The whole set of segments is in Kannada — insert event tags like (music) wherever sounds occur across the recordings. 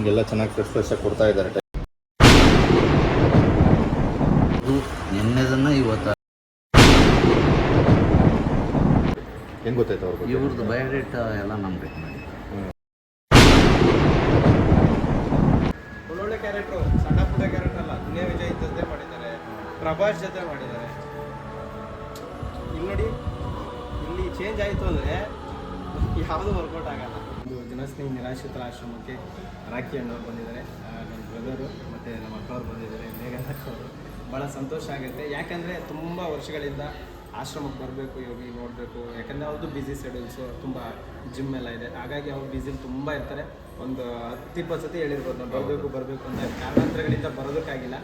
ಹಿಂಗೆಲ್ಲ ಚೆನ್ನಾಗಿ ಫ್ರೆಶ್ ಫ್ರೆಶ್ ಆಗಿ ಕೊಡ್ತಾ ಇದ್ದಾರೆ. ಅದು ನಿನ್ನೆದನ್ನ ಇವತ್ತು. ಹೆಂಗ್ ಗೊತ್ತಾಯ್ತು ಅವ್ರ ಬಗ್ಗೆ? ಇವ್ರದ್ದು ಬಯೋಡೇಟಾ ಎಲ್ಲ ನಮ್ಗೆ ಒಳ್ಳೊಳ್ಳೆ ಕ್ಯಾರೆಕ್ಟ್ರು ಸಣ್ಣ ಪುಟ್ಟ ಕ್ಯಾರೆಕ್ಟ್ ಅಲ್ಲ. ದುನಿಯಾ ವಿಜಯ್ ಜೊತೆ ಮಾಡಿದ್ದಾರೆ. ಪ್ರಭಾಸ್ ಜೊತೆ ಮಾಡಿದ್ದಾರೆ. ಇಲ್ಲಿ ನೋಡಿ ಇಲ್ಲಿ ಚೇಂಜ್ ಆಯಿತು ಅಂದರೆ ಯಾವುದೂ ವರ್ಕೌಟ್ ಆಗಲ್ಲ. ಜನಸ್ನೇಹಿ ನಿರಾಶ್ರಿತರ ಆಶ್ರಮಕ್ಕೆ ರಾಖಿ ಅಣ್ಣವ್ರು ಬಂದಿದ್ದಾರೆ. ನನ್ನ ಬ್ರದರು ಮತ್ತು ನಮ್ಮ ಅಕ್ಕವ್ರು ಬಂದಿದ್ದಾರೆ ಮೇಘನ ಅಕ್ಕವರು ಭಾಳ ಸಂತೋಷ ಆಗುತ್ತೆ. ಯಾಕೆಂದರೆ ತುಂಬ ವರ್ಷಗಳಿಂದ ಆಶ್ರಮಕ್ಕೆ ಬರಬೇಕು ಯೋಗಿ ನೋಡಬೇಕು. ಯಾಕಂದರೆ ಅವ್ರದ್ದು ಬ್ಯುಸಿ ಶೆಡ್ಯೂಲ್ಸು ತುಂಬ ಜಿಮ್ ಎಲ್ಲ ಇದೆ. ಹಾಗಾಗಿ ಅವ್ರು ಬ್ಯುಸಿಲಿ ತುಂಬ ಇರ್ತಾರೆ. ಒಂದು ಹತ್ತು ಇಪ್ಪತ್ತು ಸತಿ ಹೇಳಿರ್ಬೋದು ನಾವು ಬರಬೇಕು ಬರಬೇಕು ಅಂತ ಕಾರಣಾಂತರಗಳಿಂದ ಬರೋದಕ್ಕಾಗಿಲ್ಲ.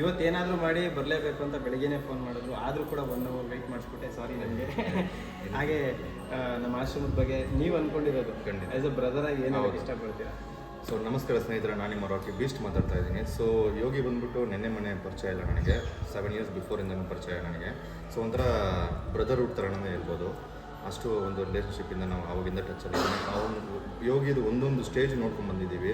ಇವತ್ತೇನಾದರೂ ಮಾಡಿ ಬರಲೇಬೇಕು ಅಂತ ಬೆಳಗ್ಗೆನೇ ಫೋನ್ ಮಾಡಿದ್ರು. ಆದರೂ ಕೂಡ ಒನ್ ಅವರ್ ವೆಯ್ಟ್ ಮಾಡಿಸ್ಬಿಟ್ಟೆ. ಸಾರಿ ನನಗೆ (laughs) ಹಾಗೆ ನಮ್ಮ ಆಶ್ರಮದ ಬಗ್ಗೆ ನೀವು ಅನ್ಕೊಂಡಿರೋದು. ಆಸ್ ಅ ಬ್ರದರ್ ಆಗಿ ಏನು. ಇಷ್ಟಪಡ್ತೀರಾ? ಸೊ ನಮಸ್ಕಾರ ಸ್ನೇಹಿತರೆ ನಾನು ನಿಮ್ಮ ರಾಕಿ ಬೀಸ್ಟ್ ಮಾತಾಡ್ತಾ ಇದ್ದೀನಿ. ಸೊ ಯೋಗಿ ಬಂದ್ಬಿಟ್ಟು ನೆನ್ನೆ ಮನೆ ಪರಿಚಯ ಇಲ್ಲ ನನಗೆ. ಸೆವೆನ್ ಇಯರ್ಸ್ ಬಿಫೋರಿಂದನೂ ಪರಿಚಯ ನನಗೆ. ಸೊ ಒಂಥರ ಬ್ರದರ್ಹುಡ್ ಥರನೇ ಇರ್ಬೋದು. ಅಷ್ಟು ಒಂದು ರಿಲೇಷನ್ಶಿಪ್ಪಿಂದ ನಾವು ಅವಾಗಿಂದ ಅಲ್ಲಿ ಅವನು ಯೋಗಿದು ಒಂದೊಂದು ಸ್ಟೇಜ್ ನೋಡ್ಕೊಂಡು ಬಂದಿದ್ದೀವಿ.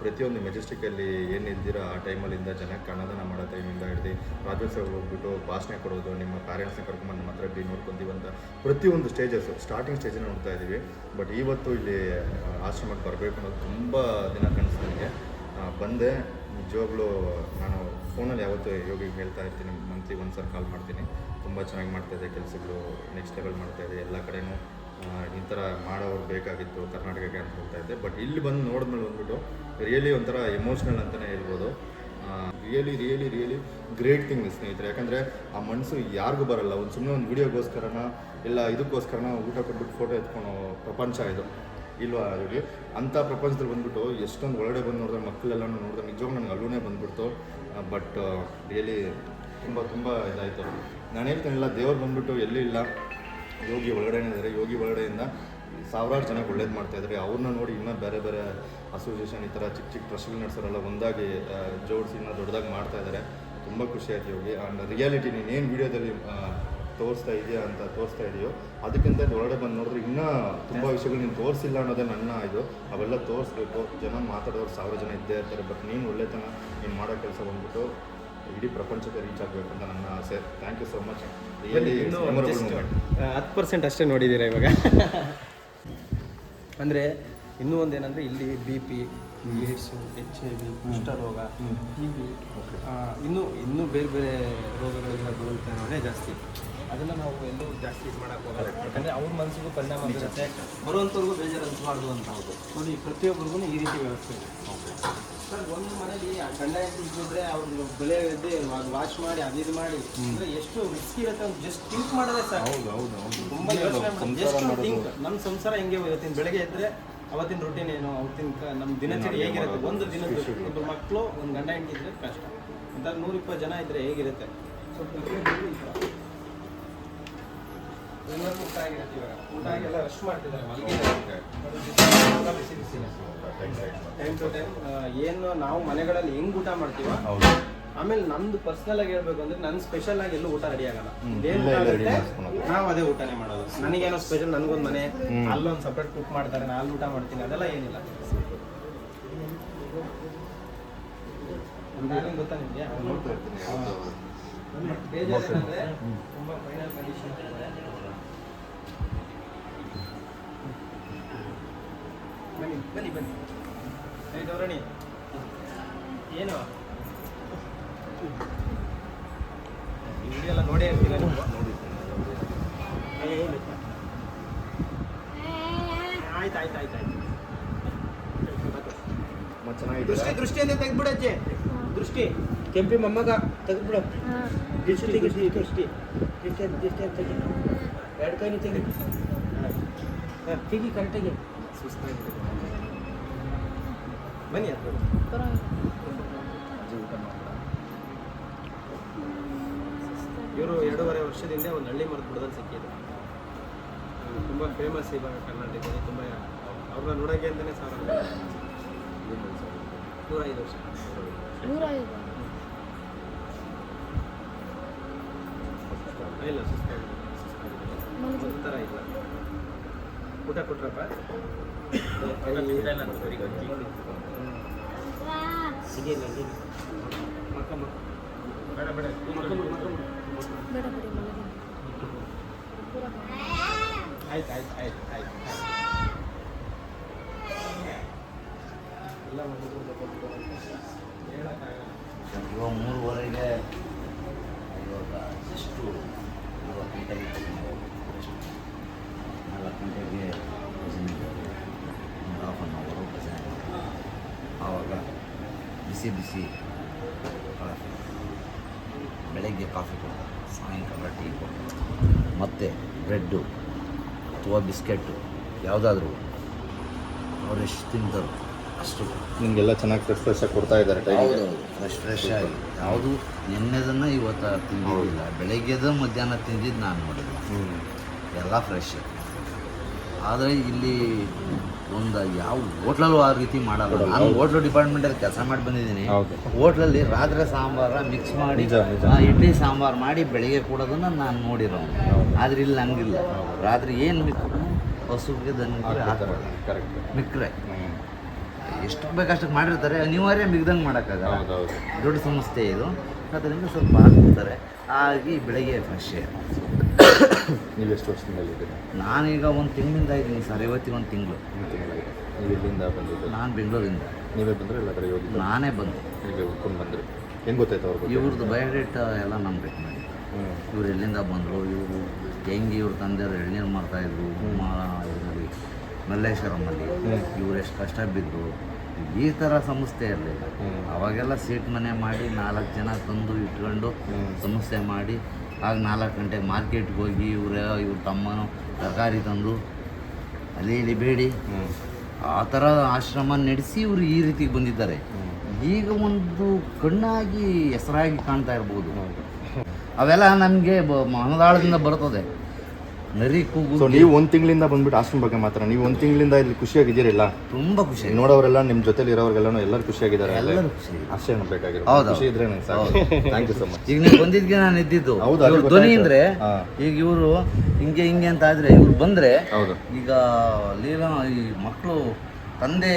ಪ್ರತಿಯೊಂದು ಮೆಜೆಸ್ಟಿಕಲ್ಲಿ ಏನು ಇಲ್ದಿರೋ ಆ ಟೈಮಲ್ಲಿಂದ ಜನಕ್ಕೆ ಅನ್ನದಾನ ಮಾಡೋ ಟೈಮಿಂದ ಹಿಡ್ದು ರಾಜ್ಯೋತ್ಸವ ಹೋಗ್ಬಿಟ್ಟು ಭಾಷಣ ಕೊಡೋದು, ನಿಮ್ಮ ಪ್ಯಾರೆಂಟ್ಸ್ನ ಕರ್ಕೊಂಡು ನಮ್ಮ ಹತ್ರ ಬಿ ನೋಡ್ಕೊಂತೀವಿ ಅಂತ ಪ್ರತಿಯೊಂದು ಸ್ಟೇಜಸ್ ಸ್ಟಾರ್ಟಿಂಗ್ ಸ್ಟೇಜನ್ನ ನೋಡ್ತಾ ಇದ್ದೀವಿ. ಬಟ್ ಇವತ್ತು ಇಲ್ಲಿ ಆಶ್ರಮಕ್ಕೆ ಬರಬೇಕು ಅನ್ನೋದು ತುಂಬ ದಿನ ಕನಸು ನನಗೆ. ಬಂದೆ, ನಿಜವಾಗ್ಲೂ ನಾನು ಫೋನಲ್ಲಿ ಯಾವತ್ತೂ ಯೋಗಿಗೆ ಹೇಳ್ತಾ ಇರ್ತೀನಿ ಮಂತ್ಲಿ ಒಂದು ಸಲ ಕಾಲ್ ಮಾಡ್ತೀನಿ. ತುಂಬ ಚೆನ್ನಾಗಿ ಮಾಡ್ತಾಯಿದೆ ಕೆಲಸಗಳು ನೆಕ್ಸ್ಟ್ ಲೆವೆಲ್ ಇದೆ, ಎಲ್ಲ ಕಡೆನೂ ಈ ಥರ ಮಾಡೋರು ಬೇಕಾಗಿತ್ತು, ಕರ್ನಾಟಕಕ್ಕೆ ಅಂತ ಹೇಳ್ತಾ ಇದ್ದೆ. ಬಟ್ ಇಲ್ಲಿ ಬಂದು ನೋಡಿದ್ಮೇಲೆ ಬಂದ್ಬಿಟ್ಟು ರಿಯಲಿ ಒಂಥರ ಎಮೋಷ್ನಲ್ ಅಂತಲೇ ಹೇಳ್ಬೋದು. Really really really great thing ಸ್ನೇಹಿತರೆ. ಯಾಕಂದರೆ ಆ ಮನಸ್ಸು ಯಾರಿಗೂ ಬರಲ್ಲ. ಒಂದು ಸುಮ್ಮನೆ ಒಂದು ವೀಡಿಯೋಗೋಸ್ಕರನ ಇಲ್ಲ ಇದಕ್ಕೋಸ್ಕರನ ಊಟ ಕೊಟ್ಬಿಟ್ಟು ಫೋಟೋ ಎತ್ಕೊಳೋ ಪ್ರಪಂಚ ಇದು. ಇಲ್ವಾ ಅದ್ರಲ್ಲಿ ಅಂಥ ಪ್ರಪಂಚದಲ್ಲಿ ಬಂದ್ಬಿಟ್ಟು ಎಷ್ಟೊಂದು ಒಳಗಡೆ ಬಂದು ನೋಡಿದ್ರೆ ಮಕ್ಕಳೆಲ್ಲ ನೋಡಿದ್ರೆ ನಿಜವಾಗ್ಲೂ ನನಗೆ ಅಲ್ಲೂ ಬಂದ್ಬಿಡ್ತು. ಬಟ್ ರಿಯಲಿ ತುಂಬ ತುಂಬ ಇದಾಯಿತು. ನಾನು ಹೇಳ್ತೇನಿಲ್ಲ, ದೇವ್ರು ಬಂದ್ಬಿಟ್ಟು ಎಲ್ಲಿ ಇಲ್ಲ? ಯೋಗಿ ಒಳಗಡೆನೇ ಇದ್ದಾರೆ ಯೋಗಿ ಒಳಗಡೆಯಿಂದ ಸಾವಿರಾರು ಜನಕ್ಕೆ ಒಳ್ಳೇದು ಮಾಡ್ತಾ ಇದ್ದಾರೆ ಅವ್ರನ್ನ ನೋಡಿ ಇನ್ನೂ ಬೇರೆ ಬೇರೆ ಅಸೋಸಿಯೇಷನ್ ಈ ಥರ ಚಿಕ್ಕ ಚಿಕ್ಕ ಟ್ರಸ್ಟ್ಗಳು ನಡೆಸೋರೆಲ್ಲ ಒಂದಾಗಿ ಜೋಡಿಸಿ ಇನ್ನೂ ದೊಡ್ಡದಾಗಿ ಮಾಡ್ತಾ ಇದ್ದಾರೆ ತುಂಬ ಖುಷಿ ಆಯ್ತು ಯೋಗಿ ಆ್ಯಂಡ್ ರಿಯಾಲಿಟಿ ಏನು ವೀಡಿಯೋದಲ್ಲಿ ತೋರಿಸ್ತಾ ಇದೆಯಾ ಅಂತ ತೋರಿಸ್ತಾ ಇದೆಯೋ ಅದಕ್ಕಿಂತ ಒಳಗಡೆ ಬಂದು ನೋಡಿದ್ರೆ ಇನ್ನೂ ತುಂಬ ವಿಷಯಗಳು ನೀನು ತೋರಿಸಿಲ್ಲ ಅನ್ನೋದೇ ನನ್ನ ಇದು. ಅವೆಲ್ಲ ತೋರಿಸ್ಬೇಕು. ಜನ ಮಾತಾಡೋರು ಸಾವಿರ ಜನ ಇದ್ದೇ ಇರ್ತಾರೆ. ಬಟ್ ನೀನು ಒಳ್ಳೆತನ ನೀನು ಮಾಡೋ ಕೆಲಸ ಬಂದ್ಬಿಟ್ಟು ಇಡೀ ಪ್ರಪಂಚಕ್ಕೆ ರೀಚ್ ಆಗಬೇಕು ಅಂತ ನನ್ನ ಆಸೆ. ಥ್ಯಾಂಕ್ ಯು ಸೊ ಮಚ್ ಹತ್ತು ಪರ್ಸೆಂಟ್ ಅಷ್ಟೇ ನೋಡಿದ್ದೀರಾ ಇವಾಗ? (laughs) ಅಂದರೆ ಇನ್ನೂ ಒಂದೇನೆಂದರೆ ಇಲ್ಲಿ B P AIDS H I V ಕುಷ್ಠ ರೋಗ ಹೀಗೆ ಇನ್ನೂ ಇನ್ನೂ ಬೇರೆ ಬೇರೆ ರೋಗಗಳೆಲ್ಲ ಬರುವಂಥ ಜಾಸ್ತಿ. ಅದನ್ನು ನಾವು ಎಲ್ಲೂ ಜಾಸ್ತಿ ಇದು ಮಾಡೋಕ್ಕೆ ಹೋಗಲ್ಲ. ಯಾಕಂದರೆ ಅವ್ರ ಮನಸ್ಸಿಗೂ ಪರಿಣಾಮ ಬೀರುತ್ತೆ. ಬರುವಂಥವ್ರಿಗೂ ಬೇಜಾರು ಅನ್ಸಬಾರ್ದು ಅಂತ ಹೌದು ನೋಡಿ ಪ್ರತಿಯೊಬ್ಬರಿಗೂ ಈ ರೀತಿ ವ್ಯವಸ್ಥೆ ಇದೆ. ಸರ್ ಒಂದು ಮನೇಲಿ ಆ ಗಂಡ ಹೆಂಡತಿ ಇದ್ರೆ ಅವ್ರು ಬೆಳೆ ಎದ್ದು ಅದು ವಾಶ್ ಮಾಡಿ ಅದು ಇದು ಮಾಡಿ. ಅಂದ್ರೆ ಎಷ್ಟು ರಿಸ್ಕ್ ಇರುತ್ತೆ ಅಂತ ಜಸ್ಟ್ ಥಿಂಕ್ ಮಾಡಿದ್ರೆ ಸರ್ ಹೌದು ಹೌದು ಹೌದು. ತುಂಬಾ ಯೋಚನೆ ನಮ್ಮ ಸಂಸಾರ ಹೆಂಗೆ ಹೋಗುತ್ತೆ ಬೆಳಗ್ಗೆ ಎದ್ರೆ ಅವತ್ತಿನ ರೂಟೀನ್ ಏನು? ಅವತ್ತಿನ ನಮ್ಮ ದಿನಚರಿ ಹೇಗಿರುತ್ತೆ? ಒಂದು ದಿನ ಒಬ್ಬ ಮಕ್ಕಳು ಒಂದು ಗಂಡ ಹೆಂಡತಿ ಇದ್ರೆ ಕಷ್ಟ. ಅಂತ ನೂರ ಇಪ್ಪತ್ತು ಜನ ಇದ್ರೆ ಹೇಗಿರುತ್ತೆ? ಊಟ ಆಗಿರುತ್ತೆ ಇವಾಗ. ಊಟ ರಶ್ ಮಾಡ್ತಿದ್ದಾರೆ ಮಲಗಿದ್ದಾರೆ ಟೈಮ್ ಟು ಟೈಮ್ ಏನು ನಾವು ಮನೆಗಳಲ್ಲಿ ಹೆಂಗ್ ಊಟ ಮಾಡ್ತೀವೋ ಆಮೇಲೆ ನಮ್ದು ಪರ್ಸನಲ್ ಆಗಿ ಹೇಳ್ಬೇಕು ಅಂದ್ರೆ ನನ್ ಸ್ಪೆಷಲ್ ಆಗಿ ಎಲ್ಲೂ ಊಟ ರೆಡಿ ಆಗಲ್ಲ. ನಾವ್ ಆಗುತ್ತೆ, ಅದೇ ಊಟನೇ ಮಾಡೋದು. ನನಗೇನೋ ಸ್ಪೆಷಲ್ ನನ್ಗೊಂದು ಮನೆ. ಅಲ್ಲೊಂದ್ ಸಪ್ರೇಟ್ ಕುಕ್ ಮಾಡ್ತಾರೆ ನಾನು ಅಲ್ಲಿ ಊಟ ಮಾಡ್ತೀನಿ ಅದೆಲ್ಲ ಏನಿಲ್ಲ. ಒಂದು ಏನೇನ್ ಗೊತ್ತಾ ನಿಮ್ಗೆ? ನೋಡ್ತಾ ಇರ್ತೀನಿ. ಏನಂದ್ರೆ ತುಂಬಾ ಫೈನಲ್ ಕಂಡೀಷನ್ ಬನ್ನಿ ಬನ್ನಿ ಬನ್ನಿ. ಏ ಗೌರಣಿ ಏನು ಈ ವಿಡಿಯೋ ಎಲ್ಲ ನೋಡೇ ಇರ್ತೀರ ನೀವು ಆಯ್ತು ಆಯ್ತು ಆಯ್ತು ಆಯ್ತು. ದೃಷ್ಟಿ ದೃಷ್ಟಿ ಅಂತ ತೆಗ್ದ್ಬಿಡಜ್ಜೆ ದೃಷ್ಟಿ. ಕೆಂಪಿ ಮೊಮ್ಮಗ ತೆಗೆದ್ಬಿಡು. ದೃಷ್ಟಿ ದೃಷ್ಟಿ ದೃಷ್ಟಿ. ದೃಷ್ಟಿ ದೃಷ್ಟಿ ತೆಗಿ ಎರಡು ಕೈನು ತೆಗಿ. ಹಾಂ ತೆಗಿ ಕರೆಕ್ಟಾಗಿ. ಸುಸ್ತಾಗಿದೆ. ಬನ್ನಿ ಅದು ಇವರು ಎರಡೂವರೆ ವರ್ಷದಿಂದ ಒಂದು ಹಳ್ಳಿ ಮರದ ಬುಡದಲ್ಲಿ ಸಿಕ್ಕಿದ್ರು. ತುಂಬ ಫೇಮಸ್ ಇವಾಗ ಕರ್ನಾಟಕದಲ್ಲಿ ತುಂಬ ಅವ್ರನ್ನ ನೋಡೋಕೆ ಅಂತಲೇ ಸಾವಿರ ನೂರ ಐದು ವರ್ಷ ಇಲ್ಲ ಸುಸ್ತಾಗಿದೆ. ಒಂಥರ ಇಲ್ಲ. ಊಟ ಕೊಟ್ರಪ್ಪ? ಸಿಗಿಲ್ಲ ಮಕ್ಕ ಮಕ್ಕ. ಬೇಡ ಬೇಡ. ಮಕ್ಕ ಮಕ್ಕ. ಬೇಡ ಬಿಡಿ ಆಯ್ತು ಆಯ್ತು ಆಯ್ತು ಆಯ್ತು ಇವಾಗ ಮೂರುವರೆಗೆ ಇವಾಗ ಎಷ್ಟು ನಾಲ್ಕು ಗಂಟೆಗೆ ನಾಲ್ಕು ಗಂಟೆಗೆ ಭಜನೆ ಒಂದು ಹಾಫ್ ಆನ್ ಅವರು ಭಜನೆ ಆವಾಗ ಬಿಸಿ ಬಿಸಿ ಬೆಳಗ್ಗೆ ಕಾಫಿ ಕೊಡ್ತಾರೆ ಸಾಯಂಕಾಲ ಟೀ ಕೊಡ್ತಾರೆ ಮತ್ತು ಬ್ರೆಡ್ಡು ಅಥವಾ ಬಿಸ್ಕೆಟ್ಟು ಯಾವುದಾದ್ರೂ ಅವ್ರು ಎಷ್ಟು ತಿಂತಾರೆ? ಅಷ್ಟು ನಿಮಗೆಲ್ಲ ಚೆನ್ನಾಗಿ ಫ್ರೆಶ್ ಫ್ರೆಶ್ ಆಗಿ ಕೊಡ್ತಾ ಇದ್ದಾರೆ ಫ್ರೆಶ್ ಫ್ರೆಶ್ ಆಗಿ. ಯಾವುದು ನಿನ್ನೆದನ್ನು ಇವತ್ತು ತಿಂದಿರಲಿಲ್ಲ ಬೆಳಗ್ಗೆದ ಮಧ್ಯಾಹ್ನ ತಿಂದಿದ್ದು ನಾನು ನೋಡಿಲ್ಲ ಹ್ಞೂ ಎಲ್ಲ ಫ್ರೆಶ್ ಆದರೆ ಇಲ್ಲಿ ಒಂದು ಯಾವ ಹೋಟ್ಲಲ್ಲೂ ಆ ರೀತಿ ಮಾಡಲ್ಲ. ನಾನು ಹೋಟ್ಲು ಡಿಪಾರ್ಟ್ಮೆಂಟಲ್ಲಿ ಕೆಲಸ ಮಾಡಿ ಬಂದಿದ್ದೀನಿ. ಹೋಟ್ಲಲ್ಲಿ ರಾತ್ರಿ ಸಾಂಬಾರ ಮಿಕ್ಸ್ ಮಾಡಿ ಇಡ್ಲಿ ಸಾಂಬಾರು ಮಾಡಿ ಬೆಳಿಗ್ಗೆ ಕೊಡೋದನ್ನು ನಾನು ನೋಡಿರೋ ಆದರೆ ಇಲ್ಲಿ ಹಂಗಿಲ್ಲ ರಾತ್ರಿ ಏನು ಮಿಕ್ ಹಸುಗೆ ಮಿಕ್ರೆ. ಎಷ್ಟು ಬೇಕಷ್ಟಕ್ಕೆ ಮಾಡಿರ್ತಾರೆ. ಅನಿವಾರ್ಯ ಮಿಗ್ದಂಗೆ ಮಾಡೋಕ್ಕಾಗಲ್ಲ. ದೊಡ್ಡ ಸಂಸ್ಥೆ ಇದು. ಅದರಿಂದ ಸ್ವಲ್ಪ ಹಾಕ್ತಾರೆ ಆಗಿ ಬೆಳಗ್ಗೆ ಫ್ರೆಶ್ ನೀವು ಎಷ್ಟು ವರ್ಷದಿಂದ ಇದ್ದೀರಾ? ನಾನೀಗ ಒಂದು ತಿಂಗಳಿಂದ ಇದ್ದೀನಿ ಸರ್ ಇವತ್ತಿಗೆ ಒಂದು ತಿಂಗಳು. ಒಂದು ತಿಂಗಳಾಗಿದೆ ನೀವು ಇಲ್ಲಿಂದ ಬಂದಿದ್ದು? ನಾನು ಬೆಂಗಳೂರಿಂದ. ನೀವೇ ಬಂದರೆ ಎಲ್ಲ ಕಡೆ ಹೋಗಿ ನಾನೇ ಬಂದೆ. ಇಲ್ಲಿ ಹುಡ್ಕೊಂಡು ಬಂದ್ರಿ? ಹೆಂಗೆ ಗೊತ್ತಾಯ್ತು ಅವ್ರ ಬಗ್ಗೆ? ಇವ್ರದ್ದು ಬಯೋಡೇಟ ಎಲ್ಲ ನಮ್ಮ ಬೇಕು ಮಾಡಿ ಇವ್ರು ಎಲ್ಲಿಂದ ಬಂದರು ಇವರು ಹೆಂಗೆ ಇವ್ರ ತಂದೆಯವರು ಎಳ್ನೀರು ಮಾರ್ತಾಯಿದ್ರು ಇದರಲ್ಲಿ ಮಲ್ಲೇಶ್ವರಮಲ್ಲಿ ಇವ್ರು ಎಷ್ಟು ಕಷ್ಟ ಬಿದ್ದರು ಈ ಥರ ಸಂಸ್ಥೆ ಇರಲಿಲ್ಲ. ಅವಾಗೆಲ್ಲ ಸೀಟ್ ಮನೆ ಮಾಡಿ ನಾಲ್ಕು ಜನ ತಂದು ಇಟ್ಕೊಂಡು ಸಂಸ್ಥೆ ಮಾಡಿ ಆಗ ನಾಲ್ಕು ಗಂಟೆಗೆ ಮಾರ್ಕೆಟ್ಗೆ ಹೋಗಿ ಇವ್ರ ಇವ್ರ ತಮ್ಮನು ತರಕಾರಿ ತಂದು ಅಲ್ಲಿ ಇಲ್ಲಿ ಬೇಡಿ. ಆ ಥರ ಆಶ್ರಮ ನಡೆಸಿ ಇವರು ಈ ರೀತಿಗೆ ಬಂದಿದ್ದಾರೆ. ಈಗ ಒಂದು ಕಣ್ಣಾಗಿ ಹೆಸರಾಗಿ ಕಾಣ್ತಾ ಇರ್ಬೋದು. ಅವೆಲ್ಲ ನಮಗೆ ಮನದಾಳದಿಂದ ಬರ್ತದೆ. ನರಿ ಕೂಗು ಸೊ ನೀವು ಒಂದು ತಿಂಗಳಿಂದ ಬಂದ್ಬಿಟ್ಟು ಆಶ್ರಮ ಬಗ್ಗೆ ಮಾತ್ರ ನೀವು ಒಂದು ತಿಂಗಳಿಂದ ಇಲ್ಲಿ ಖುಷಿಯಾಗಿದ್ದೀರಲ್ಲ? ತುಂಬ ಖುಷಿ. ನೋಡೋರೆಲ್ಲ ನಿಮ್ಮ ಜೊತೆಲಿ ಇರೋರ್ಗೆಲ್ಲ ಎಲ್ಲರೂ ಖುಷಿಯಾಗಿದ್ದಾರೆ. ಎಲ್ಲರೂ ಖುಷಿ. ಅಷ್ಟೇ ಹೌದು. ಖುಷಿ ಇದ್ರೆ ನಂಗೆ ಸಾಕು. ಥ್ಯಾಂಕ್ ಯು ಸೊ ಮಚ್ ಈಗ ನೀವು ಬಂದಿದ್ಗೆ ನಾನು ಇದ್ದಿದ್ದು ಹೌದು, ಇವ್ರ ಧ್ವನಿ. ಅಂದ್ರೆ ಈಗ ಇವರು ಹಿಂಗೆ ಹಿಂಗೆ ಅಂತ ಆದ್ರೆ ಇವ್ರು ಬಂದ್ರೆ ಹೌದು. ಈಗ ಲೀಲಾ ಈ ಮಕ್ಕಳು ತಂದೆ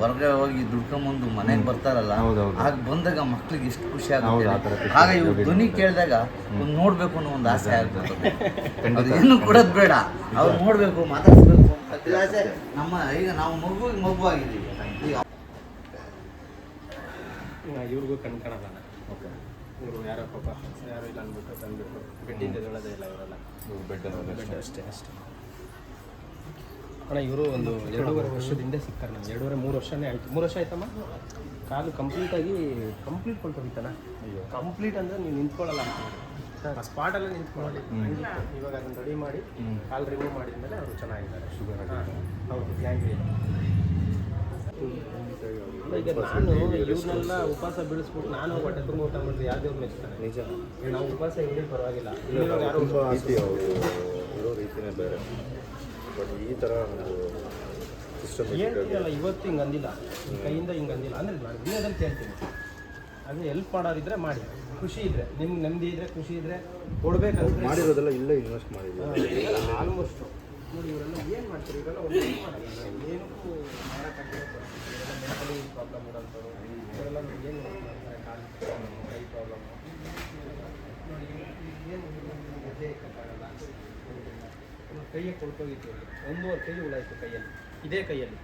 ಹೊರಗೆ ಹೋಗಿ ದುಡ್ಕೊಂಬಂದು ಮನೆಗೆ ಬರ್ತಾರಲ್ಲ ಹಾಗೆ ಆಗ ಬಂದಾಗ ಮಕ್ಳಿಗೆ ಎಷ್ಟು ಖುಷಿ ಹೌದು, ಆ ಥರ ಆಗುತ್ತೆ ಆಗ ಇವ್ರ. ಧ್ವನಿ ಕೇಳಿದಾಗ ಒಂದು ನೋಡ್ಬೇಕು ಅನ್ನೋ ಒಂದು ಆಸೆ ಆಗ್ತದೆ ಏನು ಕೊಡೋದು ಬೇಡ. ಅವ್ರು ನೋಡ್ಬೇಕು ಮಾತಾಡ್ಸ್ಬೇಕು ಅಂತ ಆಸೆ. ನಮ್ಮ ಈಗ ನಾವು ಮಗು ಮಗು ಆಗಿದ್ದೀವಿ. ಇವ್ರಿಗೂ ಕಣ್ ಕಾಣಲ್ಲ. ಓಕೆ. ಇವರು ಯಾರೋ ಪಾಪ ಯಾರೋ ಇಲ್ಲ ಅಂದ್ಬಿಟ್ಟು ತಂದ್ಬಿಟ್ಟು ಬೆಡ್ಡಿಂದ ಇಲ್ಲ ಇವರೆಲ್ಲ. ಬೆಡ್ ಅಷ್ಟೇ ಅಷ್ಟೇ. ಅಣ್ಣ ಇವರು ಒಂದು ಎರಡೂವರೆ ವರ್ಷದಿಂದ ಸಿಗ್ತಾರೆ ನನಗೆ ಎರಡೂವರೆ ಮೂರು ವರ್ಷನೇ ಆಯಿತು. ಮೂರು ವರ್ಷ ಆಯ್ತಮ್ಮ? ಕಾಲು ಕಂಪ್ಲೀಟಾಗಿ ಕಂಪ್ಲೀಟ್ ಕೊಳ್ತೋಗಿತ್ತಣ್ಣ ಕಂಪ್ಲೀಟ್ ಅಂದರೆ ನೀವು ನಿಂತ್ಕೊಳ್ಳಲ್ಲ ಅಂತ ಸ್ಪಾಟಲ್ಲೇ ನಿಂತ್ಕೊಳ್ಳಿ. ಇವಾಗ ಅದನ್ನು ರೆಡಿ ಮಾಡಿ ಕಾಲು ರಿಮೂವ್ ಮಾಡಿದ್ಮೇಲೆ ಅವರು ಚೆನ್ನಾಗಿದ್ದಾರೆ. ಶುಗರ್ ಹೌದು ಗ್ಯಾಂಗ್ರಿ ಈಗ ನಾನು ಇವ್ರನ್ನೆಲ್ಲ ಉಪವಾಸ ಬೆಳೆಸ್ಬಿಟ್ಟು ನಾನು ಹೊಟ್ಟೆ ತುಂಬ ಊಟ ಮಾಡಿದ್ರೆ ಯಾವ್ದೇವ್ರು ಮೆಚ್ತಾರೆ? ನಿಜ. ನಾವು ಉಪವಾಸ ಇರಲಿ ಪರವಾಗಿಲ್ಲ. ಯಾರು ರೀತಿನೇ ಬೇರೆ. ಬಟ್ ಈ ಥರ ಒಂದು ಸಿಸ್ಟಮ್ ಹೇಳ್ತೀರಲ್ಲ ಇವತ್ತು ಹಿಂಗೆ ಅಂದಿಲ್ಲ ಈ ಕೈಯಿಂದ ಹಿಂಗೆ ಅಂದಿಲ್ಲ ಅಂದ್ರೆ ನಾನು ವಿಡಿಯೋದಲ್ಲಿ ಕೇಳ್ತೀನಿ ಅದನ್ನ ಹೆಲ್ಪ್ ಮಾಡೋರಿದ್ರೆ ಮಾಡಿ ಖುಷಿ ಇದ್ರೆ ನಿಮ್ಗೆ ನೆಮ್ಮದಿ ಇದ್ರೆ ಖುಷಿ ಇದ್ರೆ ಕೊಡ್ಬೇಕಂತ ಮಾಡಿರೋದೆಲ್ಲ ಇಲ್ಲೇ ಇನ್ವೆಸ್ಟ್ ಮಾಡಿದ್ರು ಆಲ್ಮೋಸ್ಟ್ ನೋಡಿ ಇವರೆಲ್ಲ ಏನು ಮಾಡ್ತಾರೆ ಇವರೆಲ್ಲ ಒಂದು ಮಾಡಲ್ಲ ಏನಕ್ಕೂ ಮಾಡೋಕ್ಕಾಗಿಲ್ಲ ಪ್ರಾಬ್ಲಮ್ ಇರೋಂಥವ್ರು ಇವರೆಲ್ಲ ಏನು ಮಾಡ್ತಾರೆ ಕಾಲು ಪ್ರಾಬ್ಲಮ್ ಕೈ ಪ್ರಾಬ್ಲಮ್ ನೋಡಿ ಏನು ಕೊಳ್ತೋಗಿತ್ತು ಇವ್ರಿಗೆ. ಒಂದೂವರೆ ಕೆ ಜಿ ಹುಳ ಇತ್ತು ಕೈಯಲ್ಲಿ. ಇದೇ ಕೈಯಲ್ಲಿ.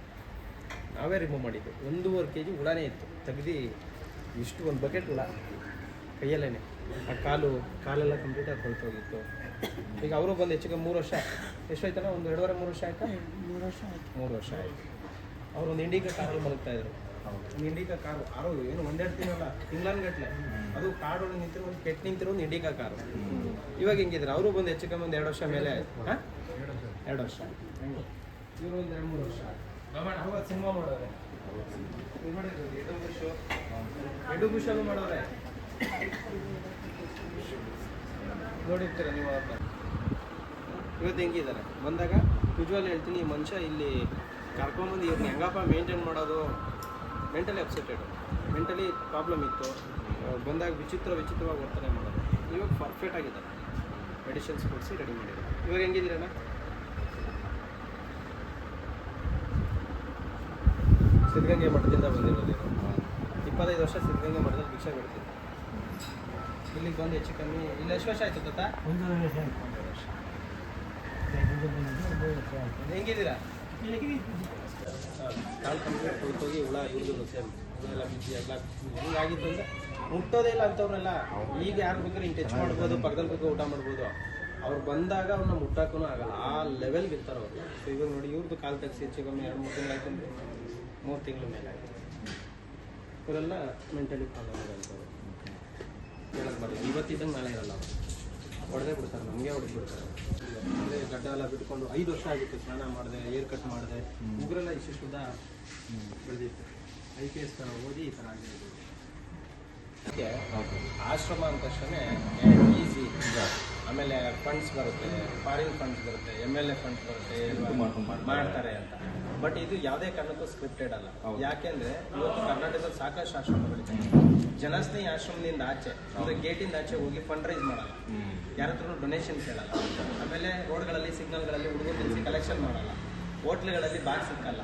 ನಾವೇ ರಿಮೂವ್ ಮಾಡಿದ್ದು. ಒಂದೂವರೆ ಕೆ ಜಿ ಹುಳನೇ ಇತ್ತು. ತೆಗ್ದು ಇಷ್ಟು ಒಂದು ಬಕೆಟ್ ಹುಳ ಕೈಯಲ್ಲೇ ಆ ಕಾಲು ಕಾಲೆಲ್ಲ ಕಂಪ್ಲೀಟಾಗಿ ಕೊಳ್ತೋಗಿತ್ತು ಈಗ ಅವರು ಬಂದು ಹೆಚ್ಚಿಗೆ ಮೂರು ವರ್ಷ ಎಷ್ಟು ಆಯ್ತಲ್ಲ ಒಂದು ಎರಡೂವರೆ ಮೂರು ವರ್ಷ ಆಯ್ತಾ? ಮೂರು ವರ್ಷ ಆಯ್ತು. ಮೂರು ವರ್ಷ ಆಯಿತು. ಅವ್ರು ಒಂದು ಇಂಡಿಕಾ ಕಾರಲ್ಲಿ ಮಲಗ್ತಾ ಇದ್ರು. ಒಂದು ಇಂಡಿಕಾ ಕಾರು. ಆರೋ ಏನು ಒಂದೆರಡು ತಿಂಗಳಲ್ಲ ತಿಂಗಳನ್ಗಟ್ಲೆ. ಅದು ಕಾಡು ನಿಂತಿರೋ ಒಂದು ಕೆಟ್ಟು ನಿಂತಿರೋ ಒಂದು ಇಂಡಿಕಾ ಕಾರು. ಇವಾಗ ಹೆಂಗಿದ್ರೆ? ಅವರು ಬಂದು ಹೆಚ್ಚು ಕಮ್ಮಿ ಒಂದು ಎರಡು ವರ್ಷ ಮೇಲೆ ಎರಡು ವರ್ಷ. ಇವರು ಒಂದು ಎರಡು ಮೂರು ವರ್ಷ. ಸಿನಿಮಾ ಮಾಡೋರೆ. ನೀವು ಇವತ್ತು ಹೆಂಗಿದ್ದಾರೆ? ಬಂದಾಗ ಉಜ್ವಲ್ ಹೇಳ್ತೀನಿ, ಈ ಮನುಷ್ಯ ಇಲ್ಲಿ ಕರ್ಕೊಂಬಂದು ಇವ್ರನ್ನ ಹೆಂಗಪ್ಪ ಮೇಂಟೈನ್ ಮಾಡೋದು? ಮೆಂಟಲಿ ಅಪ್ಸೆಟೆಡ್ ಮೆಂಟಲಿ ಪ್ರಾಬ್ಲಮ್ ಇತ್ತು. ಬಂದಾಗ ವಿಚಿತ್ರ ವಿಚಿತ್ರವಾಗಿ ವರ್ತನೆ ಮಾಡೋದು. ಇವಾಗ ಪರ್ಫೆಕ್ಟ್ ಆಗಿದ್ದಾರೆ ಮೆಡಿಸಿನ್ಸ್ ಕೊಡಿಸಿ ರೆಡಿ ಮಾಡಿರೋದು. ಇವಾಗ ಹೆಂಗಿದ್ದೀರಣ್ಣ ಸಿದ್ಧಗಂಗೆ ಮಠದಿಂದ ಬಂದಿರೋದು ಇಪ್ಪತ್ತೈದು ವರ್ಷ ಸಿದ್ಧಗಂಗೆ ಮಠದಲ್ಲಿ ಭಿಕ್ಷೆ ಬಿಡ್ತೀನಿ ಇಲ್ಲಿಗೆ ಬಂದು ಹೆಚ್ಚು ಕಮ್ಮಿ ಇಲ್ಲ ಎಷ್ಟು ವರ್ಷ ಆಯ್ತು ತಾತ ಒಂದು ವರ್ಷ. ಹೆಂಗಿದ್ದೀರಾ? ಕಾಲು ಕಂಪ್ಲೀಟ್ ಕೊಳ್ತೋಗಿ ಹುಳ ಇವ್ರದ್ದು ಸೇಮ್ ಎಲ್ಲ ಬಿದ್ದು ಎಲ್ಲ ಹೆಂಗಾಗಿತ್ತು ಅಂದರೆ ಮುಟ್ಟೋದೇ ಇಲ್ಲ ಅಂತವ್ರನ್ನೆಲ್ಲ. ಈಗ ಯಾರು ಬೇಕಾದ್ರೆ ಹಿಂಗೆ ಟಚ್ ಮಾಡ್ಬೋದು ಪಕ್ಕದಲ್ಲಿ ಬೇಕು ಊಟ ಮಾಡ್ಬೋದು. ಅವ್ರು ಬಂದಾಗ ಅವ್ರನ್ನ ಮುಟ್ಟಕ್ಕೂ ಆಗಲ್ಲ. ಆ ಲೆವೆಲ್ಗೆ ಇರ್ತಾರೆ ಅವರು. ಸೊ ಇವಾಗ ನೋಡಿ ಇವ್ರದ್ದು ಕಾಲು ತೆಗ್ಸಿ ಹೆಚ್ಚಿಗೊಮ್ಮೆ ಎರಡು ಮೂರು ತಿಂಗಳು ಆಯ್ತು ಅಂದರೆ ಮೂರು ತಿಂಗಳ ಮೇಲೆ ಆಯ್ತು. ಇವರೆಲ್ಲ ಮೆಂಟಲಿ ಪ್ರಾಬ್ಲಮ್ ಅಂತವ್ರು. ಹೇಳಕ್ ಬರಲ್ಲ. ಇವತ್ತಿದ್ದಂಗೆ ನಾಳೆ ಇರಲ್ಲ ಅವರು. ಹೊಡೆದೇ ಬಿಡ್ತಾರೆ ನಮಗೆ ಹೊಡೆದು ಬಿಡ್ತಾರೆ. ಅಂದರೆ ಗಡ್ಡ ಎಲ್ಲ ಬಿಟ್ಕೊಂಡು ಐದು ವರ್ಷ ಆಗಿತ್ತು ಸ್ನಾನ ಮಾಡಿದೆ ಏರ್ ಕಟ್ ಮಾಡಿದೆ. ಉಗ್ರೆಲ್ಲ ಇಷ್ಟು ಶುದ್ಧ ಬೆಳೆದಿತ್ತು. ಐ ಪಿ ಎಸ್ ಓದಿ ಈ ಥರ ಆಗಿರೋದು. ಆಶ್ರಮ ಅಂದ ತಕ್ಷಣ ಈಸಿ ಆಮೇಲೆ ಫಂಡ್ಸ್ ಬರುತ್ತೆ ಫಾರಿನ್ ಫಂಡ್ಸ್ ಬರುತ್ತೆ ಎಂ ಎಲ್ ಎ ಫಂಡ್ಸ್ ಬರುತ್ತೆ ಮಾಡ್ತಾರೆ. ಅಂತ. ಬಟ್ ಇದು ಯಾವುದೇ ಕಾರಣಕ್ಕೂ ಸ್ಕ್ರಿಪ್ಟೆಡ್ ಅಲ್ಲ. ಯಾಕೆಂದ್ರೆ ಇವತ್ತು ಕರ್ನಾಟಕದಲ್ಲಿ ಸಾಕಷ್ಟು ಆಶ್ರಮಗಳಿದೆ ಜನಸ್ನೇಹಿ ಆಶ್ರಮದಿಂದ ಆಚೆ ಅಂದ್ರೆ ಗೇಟಿಂದ ಆಚೆ ಹೋಗಿ ಫಂಡ್ ರೈಸ್ ಮಾಡಲ್ಲ ಯಾರತ್ರ ಡೊನೇಷನ್ ಕೇಳಲ್ಲ. ಆಮೇಲೆ ರೋಡ್ಗಳಲ್ಲಿ ಸಿಗ್ನಲ್ಗಳಲ್ಲಿ ಹುಡುಗರು ನಿಲ್ಲಿಸಿ ಕಲೆಕ್ಷನ್ ಮಾಡಲ್ಲ. ಹೋಟ್ಲ್ಗಳಲ್ಲಿ ಬಾಕ್ಸ್ ಸಿಕ್ಕಲ್ಲ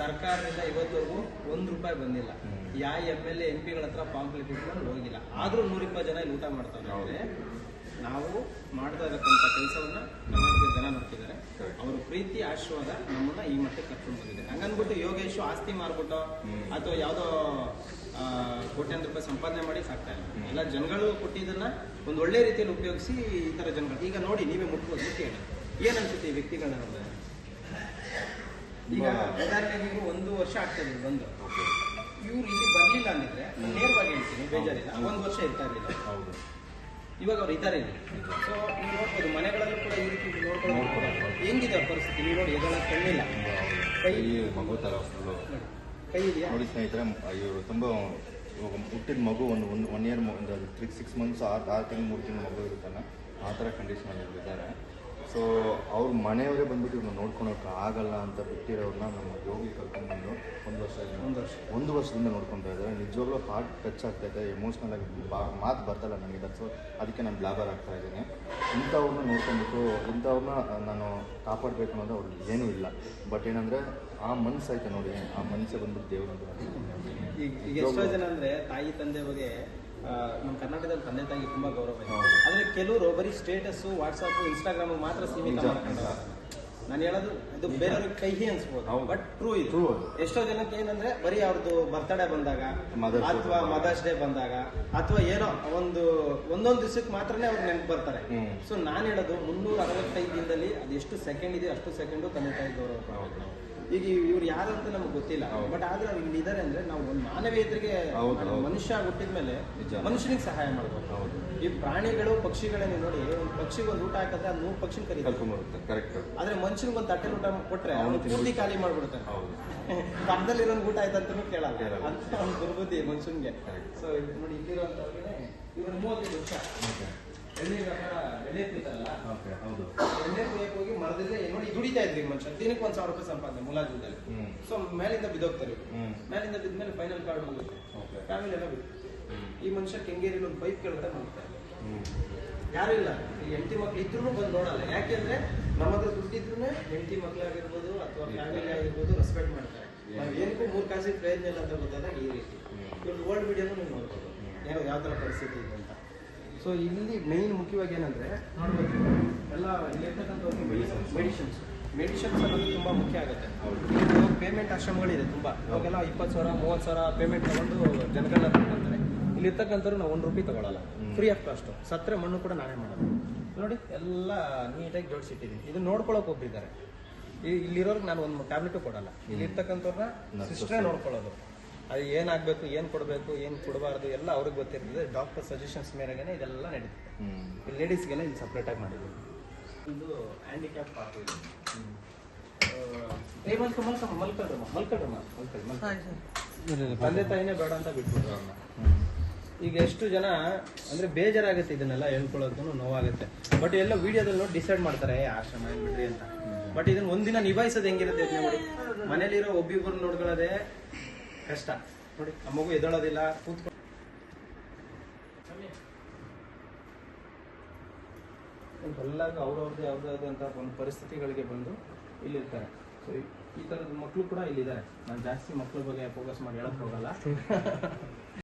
ಸರ್ಕಾರದಿಂದ ಇವತ್ತವರೆಗೂ ಒಂದು ರೂಪಾಯಿ ಬಂದಿಲ್ಲ. ಯಾ ಎಂ ಎಲ್ ಎ ಎಂ ಪಿಗಳ ಹತ್ರ ಪಾಂಪ್ಲೆಟ್ ಇಟ್ಕೊಂಡು ಹೋಗಿಲ್ಲ. ಆದರೂ ನೂರಿಪ್ಪತ್ತು ಜನ ಇಲ್ಲಿ ಊಟ ಮಾಡ್ತಾರೆ. ನಾವು ಮಾಡ್ತಾ ಇರತಕ್ಕಂಥ ಕೆಲಸವನ್ನ ಕರ್ನಾಟಕದ ಜನ ನೋಡ್ತಿದ್ದಾರೆ ಅವ್ರ ಪ್ರೀತಿ ಆಶೀರ್ವಾದ ನಮ್ಮನ್ನ ಈ ಮಟ್ಟಕ್ಕೆ ಕರ್ಕೊಂಡು ಬಂದಿದೆ ಹಂಗನ್ಬಿಟ್ಟು ಯೋಗೇಶ್ ಆಸ್ತಿ ಮಾರ್ಬಿಟ್ಟು ಅಥವಾ ಯಾವುದೋ ಆ, ಕೋಟ್ಯಾಂತರ ರೂಪಾಯಿ ಸಂಪಾದನೆ ಮಾಡಿ ಸಾಕ್ತಾ ಇಲ್ಲ. ಎಲ್ಲ ಜನಗಳು ಕೊಟ್ಟಿದ್ದನ್ನ ಒಂದು ಒಳ್ಳೆ ರೀತಿಯಲ್ಲಿ ಉಪಯೋಗಿಸಿ ಈ ತರ ಜನಗಳು. ಈಗ ನೋಡಿ ನೀವೇ ಮುಟ್ಬೋದು ಕೇಳಿ ಹೇಳಿ. ಏನ್ ಅನ್ಸುತ್ತೆ ಈ ವ್ಯಕ್ತಿಗಳನ್ನ ನೋಡಿದ್ರೆ ಈಗ ಉದಾಹರಣೆಗೆ ಒಂದು ವರ್ಷ ಆಗ್ತದೆ ಬಂದು ಇವ್ರು ಇಲ್ಲಿ ಬರ್ಲಿಲ್ಲ ಅಂದಿದ್ರೆ ನೇರವಾಗಿ ಹೇಳ್ತೀನಿ ಬೇಜಾರಿಲ್ಲ. ಒಂದು ವರ್ಷ ಇರ್ತಾ ಇರ್ಲಿಲ್ಲ. ಹೌದು. ಇವಾಗ ಅವ್ರು ಇದ್ದಾರೆ ಇಲ್ಲಿ. ಸೊ ನೀವು ನೋಡ್ಬೋದು ಮನೆಗಳಲ್ಲೂ ಕೂಡ ಈ ರೀತಿ ನೋಡ್ಕೊಳ್ಳೋದು ಹೆಂಗಿದೆ ಅವ್ರ ಪರಿಸ್ಥಿತಿ? ನೀವು ನೋಡಿ ಎದಳ ಕಣ್ಣಿಲ್ಲ. ಕೈ. ಕೈ ಇದೆಯಾ? ನೋಡಿ ಸ್ನೇಹಿತರೆ ಇವರು ತುಂಬ ಇವಾಗ ಹುಟ್ಟಿದ ಮಗು ಒಂದು ಒಂದು ಒನ್ ಇಯರ್ ಒಂದು ತ್ರೀ ಸಿಕ್ಸ್ ಮಂತ್ಸ್ ಆರು ಆರು ತಿಂಗಳು ಮೂರು ತಿಂಗಳು ಮಗು ಇರುತ್ತಲ್ಲ ಆ ಥರ ಕಂಡೀಷನಲ್ಲಿ ಇದ್ದಾರೆ. ಸೊ ಅವ್ರ ಮನೆಯವರೇ ಬಂದ್ಬಿಟ್ಟು ಇವ್ರನ್ನ ನೋಡ್ಕೊಳಕ್ಕೆ ಆಗಲ್ಲ ಅಂತ ಬಿಟ್ಟಿರೋರನ್ನ ನಮ್ಮ ಯೋಗಿ ಕರ್ಕೊಂಡ್ಬಂದು ಒಂದು ವರ್ಷ. ಒಂದು ವರ್ಷ. ಒಂದು ವರ್ಷದಿಂದ ನೋಡ್ಕೊತಾ ಇದ್ದಾರೆ. ನಿಜವಾಗ್ಲೂ ಹಾರ್ಟ್ ಟಚ್ ಆಗ್ತೈತೆ ಎಮೋಷ್ನಲ್ ಆಗಿ ಬಾ ಮಾತು ಬರ್ತಲ್ಲ ನನಗೆ. ಸೊ ಅದಕ್ಕೆ ನಾನು ಬ್ಲಾಬರ್ ಆಗ್ತಾ ಇದ್ದೀನಿ. ಇಂಥವ್ರನ್ನ ನೋಡ್ಕೊಂಡ್ಬಿಟ್ಟು ಇಂಥವ್ರನ್ನ ನಾನು ಕಾಪಾಡಬೇಕು ಅನ್ನೋದು ಅವ್ರಿಗೆ ಏನೂ ಇಲ್ಲ. ಬಟ್ ಏನಂದರೆ ಆ ಮನ್ಸು ಐತೆ ನೋಡಿ ಆ ಮನಸ್ಸೇ ಬಂದ್ಬಿಟ್ಟು ದೇವರು ಅಂತ ಈಗ ಈಗ ಎಷ್ಟೋ ಜನ ಅಂದ್ರೆ ತಾಯಿ ತಂದೆ ಬಗ್ಗೆ ಆ, ನಮ್ಮ ಕರ್ನಾಟಕದಲ್ಲಿ ತಂದೆ ತಾಯಿಗೆ ತುಂಬಾ ಗೌರವ ಇದೆ. ಆದರೆ ಕೆಲವರು ಬರೀ ಸ್ಟೇಟಸ್ ವಾಟ್ಸ್ಆಪ್ ಇನ್ಸ್ಟಾಗ್ರಾಮ್ ಮಾತ್ರ ಸೀಮಿತ ನಾನು ಹೇಳೋದು ಇದು ಬೇರೆಯವ್ರಿಗೆ ಕಹಿ ಅನ್ಸ್ಬೋದು. ಬಟ್ ಟ್ರೂ ಇದು. ಎಷ್ಟೋ ಜನಕ್ಕೆ ಏನಂದ್ರೆ ಬರೀ ಅವ್ರದ್ದು ಬರ್ತ್ಡೇ ಬಂದಾಗ ಅಥವಾ ಮದರ್ಸ್ ಡೇ ಬಂದಾಗ ಅಥವಾ ಏನೋ ಒಂದು ಒಂದೊಂದು ದಿವಸಕ್ಕೆ ಮಾತ್ರನೇ ಅವ್ರು ನೆನಪು ಬರ್ತಾರೆ. ಸೊ ನಾನು ಹೇಳೋದು ಮುನ್ನೂರ ಅರವತ್ತೈದು ದಿನದಲ್ಲಿ ಅದು ಎಷ್ಟು ಸೆಕೆಂಡ್ ಇದೆ ಅಷ್ಟು ಸೆಕೆಂಡು ತಂದೆ ತಾಯಿ ಗೌರವ. ಈಗ ಇವ್ರು ಯಾರು ಅಂತ ನಮ್ಗೆ ಗೊತ್ತಿಲ್ಲ. ಬಟ್ ಆದ್ರೆ ಅವ್ರು ಇಲ್ಲಿ ಇದ್ದಾರೆ ಅಂದ್ರೆ ನಾವು ಒಂದು ಮಾನವೀಯತೆಗೆ ಮನುಷ್ಯ ಹುಟ್ಟಿದ ಮೇಲೆ. ಮನುಷ್ಯನಿಗೆ ಸಹಾಯ ಮಾಡಬಹುದು ಹೌದು. ಈ ಪ್ರಾಣಿಗಳು ಪಕ್ಷಿಗಳನ್ನ ನೋಡಿ ಒಂದು ಪಕ್ಷಿಗೆ ಒಂದು ಊಟ ಹಾಕಿದ್ರೆ ಅದು ನೂರು ಪಕ್ಷಿ ಕರ್ಕೊಂಬರುತ್ತೆ ಕರೆಕ್ಟ್ ಆದ್ರೆ ಮನುಷ್ಯನಿಗೆ ಒಂದು ತಟ್ಟೆ ಊಟ ಕೊಟ್ರೆ ಅವ್ನು ಪೂರ್ತಿ. ಖಾಲಿ ಮಾಡ್ಬಿಡ್ತಾನೆ (laughs) ಪಕ್ಕದಲ್ಲಿ ಇರೋ ಊಟ ಆಯ್ತು ಕೇಳಲ್ಲ. ಕೇಳಲ್ಲ. ಅಂತ ಒಂದು ದುರ್ಬುದ್ಧಿ ಮನುಷ್ಯನ್ಗೆ. ಸೊ ಸೊ ನೋಡಿ ಇಲ್ಲಿರುವಂತವ್ರಿಗೆ ಇವ್ರ ಮೂವತ್ತೈದು ವರ್ಷ. ಎಣ್ಣೆ ವ್ಯಾಪಾರ ಎಣ್ಣೆ ಓಕೆ ಹೌದು. ಎಣ್ಣೆ ಕುಯ್ಯಕ್ಕೆ ಹೋಗಿ ಮರದಲ್ಲೇ ನೋಡಿ ದುಡಿತಾ ಇದ್ರಿ ಮನುಷ್ಯ. ದಿನಕ್ಕೆ ಒಂದ್ ಸಾವಿರ ರೂಪಾಯಿ ಸಂಪಾದನೆ ಮುಲಾಜಿಂದಲ್ಲಿ ಸೊ ಮೇಲಿಂದ ಬಿದ್ದೋಗ್ತಾರೆ ಮೇಲಿಂದ ಬಿದ್ಮೇಲೆ ಫೈನಲ್ ಕಾರ್ಡ್ ಹೋಗುತ್ತೆ ಫ್ಯಾಮಿಲಿ ಎಲ್ಲ ಬಿಟ್ಟು. ಈ ಮನುಷ್ಯ ಕೆಂಗೇರಿಲಿ ಒಂದು ಪೈಪ್ ಕೇಳ್ತಾ ಹೋಗ್ತಾರೆ ಯಾರು ಇಲ್ಲ. ಈ ಹೆಂಡತಿ ಮಕ್ಳು ಇದ್ರೂ ಬಂದು ನೋಡಲ್ಲ. ಯಾಕೆಂದ್ರೆ ನಮ್ಮ ಹತ್ರ ದುಡ್ಡಿದ್ರೂ ಹೆಂಡತಿ ಮಕ್ಳಾಗಿರ್ಬೋದು ಅಥವಾ ಫ್ಯಾಮಿಲಿ ಆಗಿರ್ಬೋದು ರೆಸ್ಪೆಕ್ಟ್ ಮಾಡ್ತಾರೆ. ನಾವು ಏನಕ್ಕೂ ಮೂರು ಕಾಸಿಗೆ ಪ್ರಯೋಜನ ಇಲ್ಲ ಅಂತ ಗೊತ್ತಾದಾಗ ಈ ರೀತಿ. ಇವ್ರು ಓಲ್ಡ್ ಮೀಡಿಯಾನು ನೀವು ನೋಡ್ಬೋದು. ಏನೋ ಯಾವ ಥರ ಪರಿಸ್ಥಿತಿ ಇದೆ. ಸೊ ಇಲ್ಲಿ ಮೈನ್ ಮುಖ್ಯವಾಗಿ ಏನಂದ್ರೆ ನೋಡ್ಬೋದು ಎಲ್ಲ ಮೆಡಿಸಿನ್ಸ್ ಮೆಡಿಷನ್ಸ್ ಮೆಡಿಷನ್ಸ್ ಅನ್ನೋದು ತುಂಬಾ ಮುಖ್ಯ ಆಗುತ್ತೆ. ಪೇಮೆಂಟ್ ಆಶ್ರಮಗಳಿದೆ ತುಂಬಾ. ಅವಾಗೆಲ್ಲ ಇಪ್ಪತ್ತು ಸಾವಿರ ಮೂವತ್ತು ಸಾವಿರ ಪೇಮೆಂಟ್ ತಗೊಂಡು ಜನಗಳನ್ನ ತಗೊಂಡ್ರೆ ಇಲ್ಲಿ ಇರ್ತಕ್ಕಂಥವ್ರು ನಾವು ಒಂದು ರೂಪಾಯಿ ತಗೊಳ್ಳಲ್ಲ ಫ್ರೀ ಆಫ್ ಕಾಸ್ಟ್ ಸತ್ರೆ ಮಣ್ಣು ಕೂಡ ನಾನೇ ಮಾಡೋದು. ನೋಡಿ ಎಲ್ಲ ನೀಟಾಗಿ ಜೋಡಿಸಿಟ್ಟಿದ್ದೀನಿ. ಇದು ನೋಡ್ಕೊಳ್ಳೋಕೆ ಒಬ್ಬಿದ್ದಾರೆ ಇಲ್ಲಿರೋರ್ಗೆ ನಾನು ಒಂದು ಟ್ಯಾಬ್ಲೆಟು ಕೊಡಲ್ಲ. ಇಲ್ಲಿ ಇರ್ತಕ್ಕಂಥವ್ರನ್ನ Nurses. ಸಿಸ್ಟ್ರೇ ನೋಡ್ಕೊಳ್ಳೋದು. ಅದು ಏನಾಗಬೇಕು ಏನು ಕೊಡಬೇಕು ಏನು ಕೊಡಬಾರ್ದು ಎಲ್ಲ ಅವ್ರಿಗೆ ಗೊತ್ತಿರ್ತದೆ. ಡಾಕ್ಟರ್ ಸಜೆಷನ್ಸ್ ಮೇರೆಗೆ ಇದೆಲ್ಲ ನಡೀತದೆ. ಲೇಡೀಸ್ಗೆಲ್ಲ ಇಲ್ಲಿ ಸಪ್ರೇಟಾಗಿ ಮಾಡಿದ್ದೀವಿ ಒಂದು ಹ್ಯಾಂಡಿಕ್ಯಾಪ್ ಪಾರ್ಕ್ ಇದೆ. ಏ ಮಲ್ಕ ಮಲ್ಕ ತಂದೆ ತಾಯಿನೇ ಬೇಡ ಅಂತ ಬಿಟ್ಬಿಟ್ರು. ಅವ್ರನ್ನ ಈಗ ಎಷ್ಟು ಜನ ಅಂದ್ರೆ ಬೇಜಾರಾಗುತ್ತೆ ಇದನ್ನೆಲ್ಲ ಹೇಳ್ಕೊಳ್ಳೋದು ನೋವಾಗುತ್ತೆ. ಬಟ್ ಎಲ್ಲ ವಿಡಿಯೋದಲ್ಲಿ ನೋಡಿ ಡಿಸೈಡ್ ಮಾಡ್ತಾರೆ "ಏ, ಆಶ್ರಮ ಏನ್ ಬಿಡ್ರಿ ಅಂತ. ಬಟ್ ಇದನ್ನ ಒಂದಿನ ನಿಭಾಯಿಸೋದು ಹೆಂಗಿರುತ್ತೆ ಯೋಚನೆ ಮಾಡಿ. ಮನೇಲಿರೋ ಒಬ್ಬಿಬ್ಬರು ನೋಡ್ಕೊಳ್ಳೋದೇ ಕಷ್ಟ. ನೋಡಿ ಆ ಮಗು ಎದಳೋದಿಲ್ಲ ಕೂತ್ಕೊಂಡು ಎಲ್ಲರಿಗೂ ಅವ್ರವ್ರದ್ದೇ, ಅವ್ರದ್ದು ಅಂತ ಒಂದು ಪರಿಸ್ಥಿತಿಗಳಿಗೆ ಬಂದು ಇಲ್ಲಿರ್ತಾರೆ. ಸೊ ಈ ಥರದ ಮಕ್ಕಳು ಕೂಡ ಇಲ್ಲಿದ್ದಾರೆ. ನಾನು ಜಾಸ್ತಿ ಮಕ್ಕಳ ಬಗ್ಗೆ ಫೋಕಸ್ ಮಾಡಿ ಹೇಳಕ್ ಹೋಗಲ್ಲ.